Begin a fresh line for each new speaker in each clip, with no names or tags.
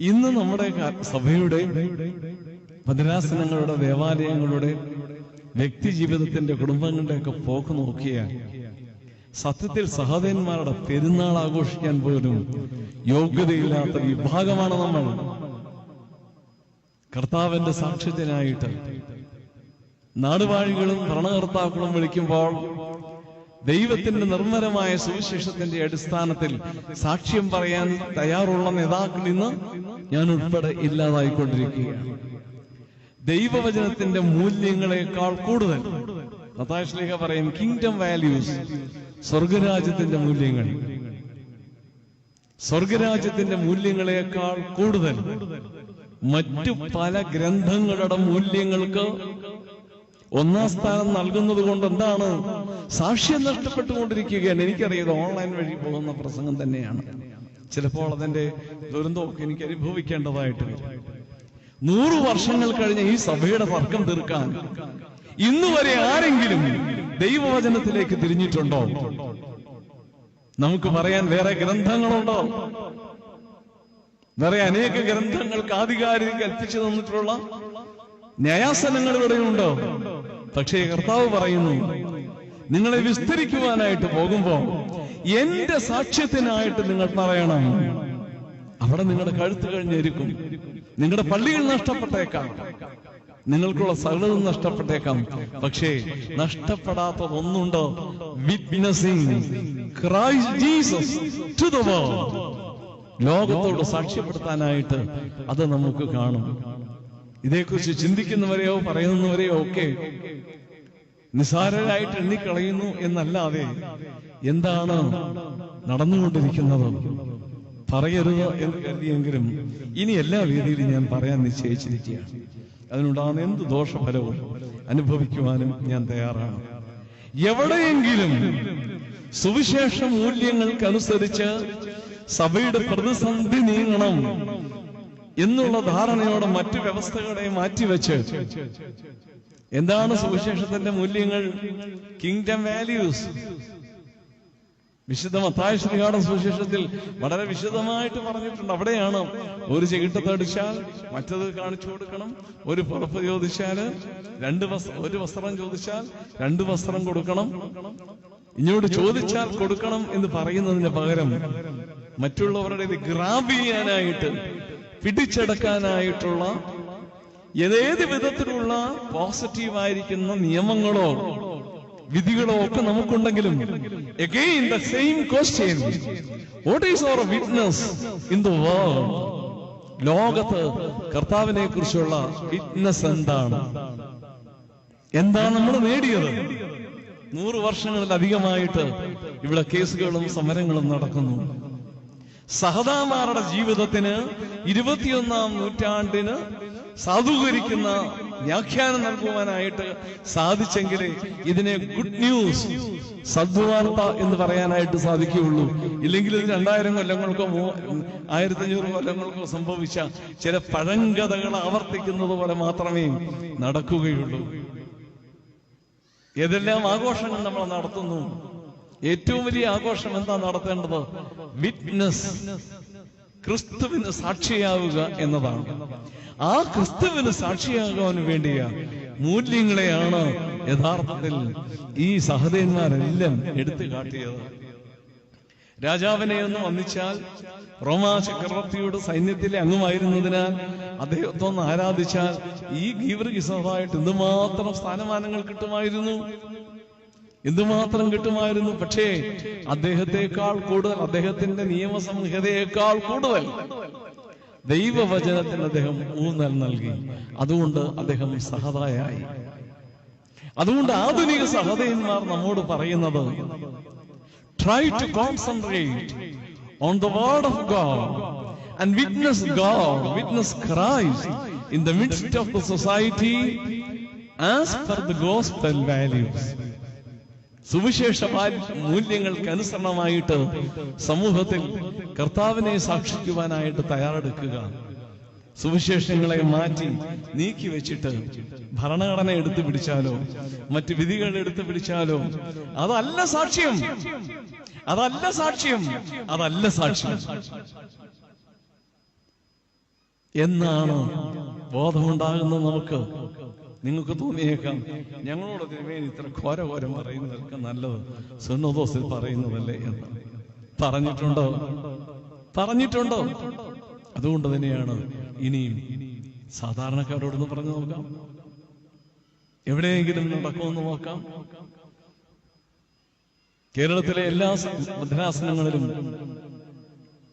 ഇന്ന് നമ്മുടെ സഭയുടെ ഭദ്രാസനങ്ങളുടെ ദേവാലയങ്ങളുടെ വ്യക്തി ജീവിതത്തിന്റെ കുടുംബങ്ങളുടെയൊക്കെ പോക്ക് നോക്കിയാൽ സത്യത്തിൽ സഹോദരന്മാരുടെ പെരുന്നാൾ ആഘോഷിക്കാൻ പോലും യോഗ്യതയില്ലാത്ത വിഭാഗമാണ് നമ്മൾ. കർത്താവിന്റെ സാക്ഷ്യത്തിനായിട്ട് നാടുവാഴികളും ഭരണകർത്താക്കളും വിളിക്കുമ്പോൾ ദൈവത്തിന്റെ നിർമ്മലമായ സുവിശേഷത്തിന്റെ അടിസ്ഥാനത്തിൽ സാക്ഷ്യം പറയാൻ തയ്യാറുള്ള നേതാക്കൾ ഇന്ന് ഞാൻ ഉൾപ്പെടെ ഇല്ലാതായിക്കൊണ്ടിരിക്കുകയാണ്. ദൈവവചനത്തിന്റെ മൂല്യങ്ങളെക്കാൾ കൂടുതൽ നതാശ്ലേഖ പറയും കിങ്ഡം വാല്യൂസ് സ്വർഗരാജ്യത്തിന്റെ മൂല്യങ്ങൾ. സ്വർഗരാജ്യത്തിന്റെ മൂല്യങ്ങളെക്കാൾ കൂടുതൽ മറ്റു പല ഗ്രന്ഥങ്ങളുടെ മൂല്യങ്ങൾക്ക് ഒന്നാം സ്ഥാനം നൽകുന്നത് കൊണ്ട് എന്താണ്? സാക്ഷ്യം നഷ്ടപ്പെട്ടുകൊണ്ടിരിക്കുകയാണ്. എനിക്കറിയത് ഓൺലൈൻ വഴി പോകുന്ന പ്രസംഗം തന്നെയാണ്. ചിലപ്പോൾ അതിന്റെ ദുരന്തമൊക്കെ എനിക്ക് അനുഭവിക്കേണ്ടതായിട്ട് വരും. നൂറ് വർഷങ്ങൾ കഴിഞ്ഞ ഈ സഭയുടെ തർക്കം തീർക്കാൻ ഇന്ന് വരെ ആരെങ്കിലും ദൈവവചനത്തിലേക്ക് തിരിഞ്ഞിട്ടുണ്ടോ? നമുക്ക് പറയാൻ വേറെ ഗ്രന്ഥങ്ങളുണ്ടോ? വേറെ അനേക ഗ്രന്ഥങ്ങൾക്ക് ആധികാരിക കൽപ്പിച്ചു തന്നിട്ടുള്ള ന്യായാസനങ്ങൾ ഇവിടെയുണ്ടോ? പക്ഷേ കർത്താവ് പറയുന്നു നിങ്ങളെ വിസ്തരിക്കുവാനായിട്ട് പോകുമ്പോ എന്റെ സാക്ഷ്യത്തിനായിട്ട് നിങ്ങൾ പറയണം. അവിടെ നിങ്ങളുടെ കഴുത്ത് കഴിഞ്ഞിരിക്കും. നിങ്ങളുടെ പള്ളികൾ നഷ്ടപ്പെട്ടേക്കാം. നിങ്ങൾക്കുള്ള സകലതും നഷ്ടപ്പെട്ടേക്കാം. പക്ഷേ നഷ്ടപ്പെടാത്ത ഒന്നുണ്ട് witnessing Christ Jesus to the world ലോകത്തോട് സാക്ഷ്യപ്പെടുത്താനായിട്ട് അത് നമുക്ക് കാണും. ഇതേക്കുറിച്ച് ചിന്തിക്കുന്നവരെയോ പറയുന്നവരെയോ ഒക്കെ നിസാരരായിട്ട് എണ്ണിക്കളയുന്നു എന്നല്ലാതെ എന്താണ് നടന്നുകൊണ്ടിരിക്കുന്നത്? പറയരുത് എന്ന് കരുതിയെങ്കിലും ഇനി എല്ലാ രീതിയിലും ഞാൻ പറയാൻ നിശ്ചയിച്ചിരിക്കുകയാണ്. അതിനുണ്ടാകുന്ന എന്ത് ദോഷഫലവും അനുഭവിക്കുവാനും ഞാൻ തയ്യാറാണ്. എവിടെയെങ്കിലും സുവിശേഷ മൂല്യങ്ങൾക്കനുസരിച്ച് സഭയുടെ പ്രതിസന്ധി നീങ്ങണം. എന്നുള്ള ധാരണയോടെ മറ്റു വ്യവസ്ഥകളെ മാറ്റിവെച്ച് എന്താണ് സുവിശേഷത്തിന്റെ മൂല്യങ്ങൾ? കിങ്ഡം വാല്യൂസ് വിശുദ്ധ മത്തായ ശ്രീകാഠ സുവിശേഷത്തിൽ വളരെ വിശദമായിട്ട് പറഞ്ഞിട്ടുണ്ട്. അവിടെയാണ് ഒരു ചെകിട്ടത്തടിച്ചാൽ മറ്റത് കാണിച്ചു കൊടുക്കണം. ഒരു പുറപ്പ് ചോദിച്ചാൽ രണ്ട് വസ്ത്രം ഒരു വസ്ത്രം ചോദിച്ചാൽ രണ്ട് വസ്ത്രം കൊടുക്കണം. ഇങ്ങോട്ട് ചോദിച്ചാൽ കൊടുക്കണം എന്ന് പറയുന്നതിന് പകരം മറ്റുള്ളവരുടെ ഇത് ഗ്രാബ് ചെയ്യാനായിട്ട് പിടിച്ചെടുക്കാനായിട്ടുള്ള ഏതേത് വിധത്തിലുള്ള പോസിറ്റീവായിരിക്കുന്ന നിയമങ്ങളോ വിധികളോ ഒക്കെ നമുക്കുണ്ടെങ്കിലും again the same question what is our witness in the world ലോകത്ത് കർത്താവിനെ കുറിച്ചുള്ള വിറ്റ്നസ് എന്താണ്? എന്താണ് നമ്മൾ നേടിയത്? നൂറ് വർഷങ്ങളിലധികമായിട്ട് ഇവിടെ കേസുകളും സമരങ്ങളും നടക്കുന്നു. സഹതാമാരുടെ ജീവിതത്തിന് ഇരുപത്തിയൊന്നാം നൂറ്റാണ്ടിന് സാധൂകരിക്കുന്ന വ്യാഖ്യാനം നൽകുവാനായിട്ട് സാധിച്ചെങ്കിൽ ഇതിനെ ഗുഡ് ന്യൂസ് സദ്വാർത്ത എന്ന് പറയാനായിട്ട് സാധിക്കുകയുള്ളൂ. ഇല്ലെങ്കിൽ ഇത് രണ്ടായിരം കൊല്ലങ്ങൾക്കോ ആയിരത്തി അഞ്ഞൂറ് കൊല്ലങ്ങൾക്കോ സംഭവിച്ച ചില പഴങ്കഥകൾ ആവർത്തിക്കുന്നത് പോലെ മാത്രമേ നടക്കുകയുള്ളൂ. ഏതെല്ലാം ആഘോഷങ്ങൾ നമ്മൾ നടത്തുന്നു? ഏറ്റവും വലിയ ആഘോഷം എന്താ നടത്തേണ്ടത്? വിറ്റ്നസ്. ക്രിസ്തുവിന് സാക്ഷിയാവുക എന്നതാണ്. ആ ക്രിസ്തുവിന് സാക്ഷിയാകാൻ വേണ്ടിയ മൂല്യങ്ങളെയാണ് യഥാർത്ഥത്തിൽ ഈ സഹദേന്മാരെല്ലാം എടുത്തു കാട്ടിയത്. രാജാവിനെ ഒന്ന് വന്നിച്ചാൽ റോമാ ചക്രവർത്തിയുടെ സൈന്യത്തിലെ അംഗമായിരുന്നതിനാൽ അദ്ദേഹത്തെ ഒന്ന് ആരാധിച്ചാൽ ഈ ഗീവർഗിസമായിട്ട് എന്തുമാത്രം സ്ഥാനമാനങ്ങൾ കിട്ടുമായിരുന്നു? എന്തുമാത്രം കിട്ടുമായിരുന്നു? പക്ഷേ അദ്ദേഹത്തെക്കാൾ കൂടുതൽ അദ്ദേഹത്തിന്റെ നിയമസംഹിതയേക്കാൾ കൂടുതൽ ദൈവവചനത്തിന് അദ്ദേഹം ഊന്നൽ നൽകി. അതുകൊണ്ട് അദ്ദേഹം സഹതായായി. അതുകൊണ്ട് ആധുനിക സഹതയന്മാർ നമ്മോട് പറയുന്നത് try to concentrate on the word of God and witness God witness Christ in the midst of the society as per the gospel values. സുവിശേഷ മൂല്യങ്ങൾക്ക് അനുസരണമായിട്ട് സമൂഹത്തിൽ കർത്താവിനെ സാക്ഷിക്കുവാനായിട്ട് തയ്യാറെടുക്കുക. സുവിശേഷങ്ങളെ മാറ്റി നീക്കി വെച്ചിട്ട് ഭരണഘടന എടുത്തു പിടിച്ചാലോ മറ്റ് വിധികൾ എടുത്തു പിടിച്ചാലോ അതല്ല സാക്ഷ്യം. അതല്ല സാക്ഷ്യം. അതല്ല സാക്ഷ്യം. എന്നാണ് ബോധമുണ്ടാകുന്നത് നമുക്ക്. നിങ്ങൾക്ക് തോന്നിയേക്കാം. ഞങ്ങളോട് തിരുമേനി ഇത്ര ഘോര ഘോരം പറയുന്നതൊക്കെ നല്ലത്. സുന്നദോസിൽ പറയുന്നതല്ലേ എന്ന്. പറഞ്ഞിട്ടുണ്ടോ? പറഞ്ഞിട്ടുണ്ടോ? അതുകൊണ്ട് തന്നെയാണ് ഇനിയും സാധാരണക്കാരോടൊന്ന് പറഞ്ഞു നോക്കാം. എവിടെയെങ്കിലും നടക്കുമെന്ന് നോക്കാം. കേരളത്തിലെ എല്ലാ മദ്രാസനങ്ങളിലും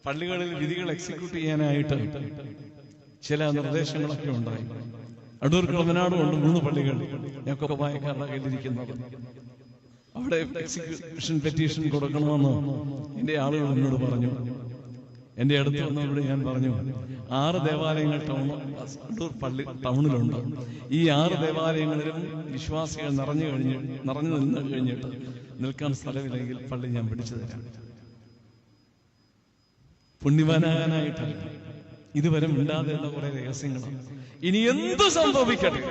പള്ളികളിൽ വിധികൾ എക്സിക്യൂട്ട് ചെയ്യാനായിട്ട് ചില നിർദ്ദേശങ്ങളൊക്കെ ഉണ്ടായി. അടൂർ കളമനാടും ഉണ്ട് മൂന്ന് പള്ളികൾ. ഞങ്ങൾക്ക് വായക്കാരുടെ കയ്യിലിരിക്കുന്നു അവിടെ എക്സിക്യൂഷൻ പെറ്റീഷൻ കൊടുക്കണമെന്ന് എന്റെ ആളുകൾ എന്നോട് പറഞ്ഞു. എന്റെ അടുത്ത് വന്നവരോട് ഞാൻ പറഞ്ഞു ആറ് ദേവാലയങ്ങൾ ടൗൺ അടൂർ പള്ളി ടൗണിലുണ്ട്. ഈ ആറ് ദേവാലയങ്ങളിലും വിശ്വാസികൾ നിറഞ്ഞു കഴിഞ്ഞ് നിറഞ്ഞു നിന്ന് കഴിഞ്ഞിട്ട് നിൽക്കാൻ സ്ഥലമില്ലെങ്കിൽ പള്ളി ഞാൻ പിടിച്ചു തരാം. പുണ്യവാനാകാനായിട്ടല്ല. ഇതുവരെ എന്ന കുറെ രഹസ്യങ്ങളാണ് ഇനി എന്തു സംഭവിക്കട്ടെ?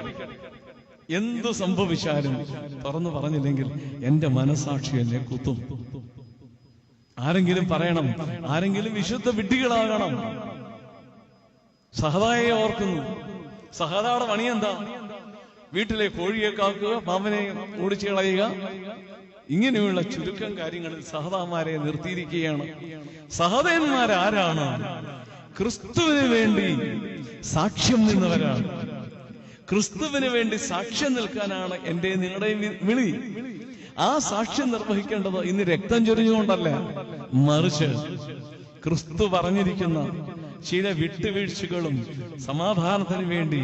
എന്തു സംഭവിച്ചാലും തുറന്നു പറഞ്ഞില്ലെങ്കിൽ എന്റെ മനസാക്ഷി എന്നെ കുത്തും. ആരെങ്കിലും പറയണം ആരെങ്കിലും വിശുദ്ധ വിഡ്ഢികളാകണം. സഹതായെ ഓർക്കുന്നു. സഹതാടെ പണി എന്താ? വീട്ടിലെ കോഴിയെ കാക്കുക പാമ്പനെ ഓടിച്ചു കളയുക. ഇങ്ങനെയുള്ള ചുരുക്കം കാര്യങ്ങളിൽ സഹതാമാരെ നിർത്തിയിരിക്കുകയാണ്. സഹതന്മാരാരാണ്? ക്രിസ്തുവിന് വേണ്ടി സാക്ഷ്യം നിന്നവരാണ്. ക്രിസ്തുവിന് വേണ്ടി സാക്ഷ്യം നിൽക്കാനാണ് എന്റെ നിങ്ങളുടെയും വിളി. ആ സാക്ഷ്യം നിർവഹിക്കേണ്ടത് ഇന്ന് രക്തം ചൊരിഞ്ഞുകൊണ്ടല്ല മറിച്ച് ക്രിസ്തു പറഞ്ഞിരിക്കുന്ന ചില വിട്ടുവീഴ്ചകളും സമാധാനത്തിന് വേണ്ടി